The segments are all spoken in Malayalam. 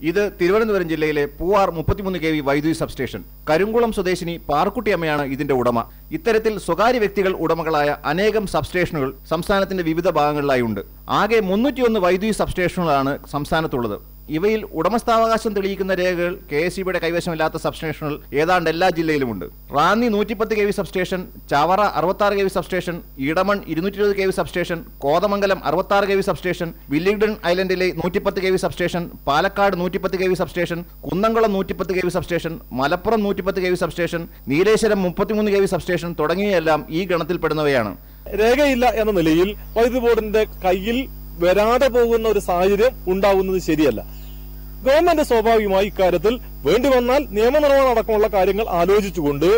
ഇത് തിരുവനന്തപുരം ജില്ലയിലെ പൂവാർ മുപ്പത്തിമൂന്ന് കെ വി വൈദ്യുതി സബ്സ്റ്റേഷൻ. കരുങ്കുളം സ്വദേശിനി പാർക്കുട്ടിയമ്മയാണ് ഇതിന്റെ ഉടമ. ഇത്തരത്തിൽ സ്വകാര്യ വ്യക്തികൾ ഉടമകളായ അനേകം സബ്സ്റ്റേഷനുകൾ സംസ്ഥാനത്തിന്റെ വിവിധ ഭാഗങ്ങളിലായി ഉണ്ട്. ആകെ മുന്നൂറ്റിയൊന്ന് വൈദ്യുതി സബ്സ്റ്റേഷനുകളാണ് സംസ്ഥാനത്തുള്ളത്. ഇവയിൽ ഉടമസ്ഥാവകാശം തെളിയിക്കുന്ന രേഖകൾ കെ എസ് സിബിയുടെ കൈവശമില്ലാത്ത സബ്സ്റ്റേഷനുകൾ ഏതാണ്ട് എല്ലാ ജില്ലയിലുമുണ്ട്. റാന്നി നൂറ്റിപ്പത്ത് കെ വി സബ്സ്റ്റേഷൻ ചവറ അറുപത്താറ് കെ വി സബ്സ്റ്റേഷൻ ഇടമൺ ഇരുന്നൂറ്റി ഇരുപത് കെ വി സബ്സ്റ്റേഷൻ കോതമംഗലം അറുപത്താറ് കെ വി സബ്സ്റ്റേഷൻ വില്ലിംഗ്ടൺ ഐലൻഡിലെ നൂറ്റിപ്പത്ത് കെ വി സബ്സ്റ്റേഷൻ പാലക്കാട് നൂറ്റിപ്പത്ത് കെ വി സബ്സ്റ്റേഷൻ കുന്നംകുളം നൂറ്റിപ്പത്ത് കെ വി സബ്സ്റ്റേഷൻ മലപ്പുറം നൂറ്റിപ്പത്ത് കെ വി സബ്സ്റ്റേഷൻ നീലേശ്വരം മുപ്പത്തിമൂന്ന് കെ വി സബ്സ്റ്റേഷൻ തുടങ്ങിയവയെല്ലാം ഈ ഗണത്തിൽപ്പെടുന്നവയാണ്. രേഖയില്ല എന്ന നിലയിൽ വൈദ്യുതി ബോർഡിന്റെ കയ്യിൽ വരാതെ പോകുന്ന ഒരു സാഹചര്യം ഉണ്ടാവുന്നത് ശരിയല്ല. ഗവൺമെന്റ് സ്വാഭാവികമായി ഇക്കാര്യത്തിൽ വേണ്ടി വന്നാൽ നിയമനിർമ്മാണം അടക്കമുള്ള കാര്യങ്ങൾ ആലോചിച്ചുകൊണ്ട്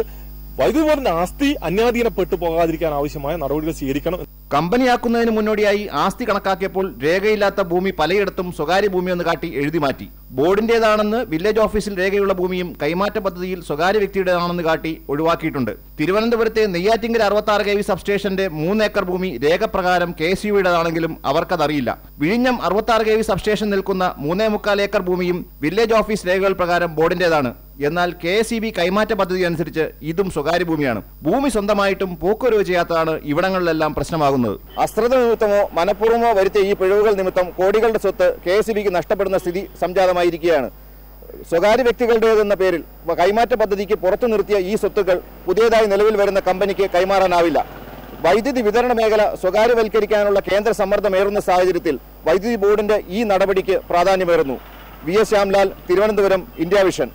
വൈദ്യുതി ബോർഡിന്റെ ആസ്തി അന്യാധീനപ്പെട്ടു പോകാതിരിക്കാൻ ആവശ്യമായ നടപടികൾ സ്വീകരിക്കണം. കമ്പനിയാക്കുന്നതിന് മുന്നോടിയായി ആസ്തി കണക്കാക്കിയപ്പോൾ രേഖയില്ലാത്ത ഭൂമി പലയിടത്തും സ്വകാര്യ ഭൂമിയെന്ന് കാട്ടി എഴുതി മാറ്റി. ബോർഡിന്റേതാണെന്ന് വില്ലേജ് ഓഫീസിൽ രേഖയുള്ള ഭൂമിയും കൈമാറ്റ പദ്ധതിയിൽ സ്വകാര്യ വ്യക്തിയുടേതാണെന്ന് കാട്ടി ഒഴിവാക്കിയിട്ടുണ്ട്. തിരുവനന്തപുരത്തെ നെയ്യാറ്റിങ്കര അറുപത്തി ആറ് കെ വി സബ്സ്റ്റേഷന്റെ മൂന്നേക്കർ ഭൂമി രേഖപ്രകാരം കെ എസ് യുടേതാണെങ്കിലും അവർക്കതറിയില്ല. വിഴിഞ്ഞം അറുപത്തി ആറ് കെ വി സബ്സ്റ്റേഷൻ നിൽക്കുന്ന മൂന്നേ മുക്കാൽ ഏക്കർ ഭൂമിയും വില്ലേജ് ഓഫീസ് രേഖകൾ പ്രകാരം ബോർഡിന്റേതാണ്. എന്നാൽ കെ എസ് ഇ ബി കൈമാറ്റ പദ്ധതി അനുസരിച്ച് ഇതും സ്വകാര്യ ഭൂമിയാണ്. ഭൂമി സ്വന്തമായിട്ടും പോക്കുവരവ് ചെയ്യാത്തതാണ് ഇവിടങ്ങളിലെല്ലാം പ്രശ്നമാകുന്നത്. അശ്രദ്ധ നിമിത്തമോ മനഃപൂർവമോ വരുത്തിയ ഈ പിഴവുകൾ നിമിത്തം കോടികളുടെ സ്വത്ത് കെ എസ് ഇ ബിക്ക് നഷ്ടപ്പെടുന്ന സ്ഥിതി സംജാതമായിരിക്കുകയാണ്. സ്വകാര്യ വ്യക്തികളുടേതെന്ന പേരിൽ കൈമാറ്റ പദ്ധതിക്ക് പുറത്തു നിർത്തിയ ഈ സ്വത്തുക്കൾ പുതിയതായി നിലവിൽ വരുന്ന കമ്പനിക്ക് കൈമാറാനാവില്ല. വൈദ്യുതി വിതരണ മേഖല സ്വകാര്യവൽക്കരിക്കാനുള്ള കേന്ദ്ര സമ്മർദ്ദമേറുന്ന സാഹചര്യത്തിൽ വൈദ്യുതി ബോർഡിന്റെ ഈ നടപടിക്ക് പ്രാധാന്യമേറുന്നു. V S Shyamlal Thiruvananthapuram India Vision.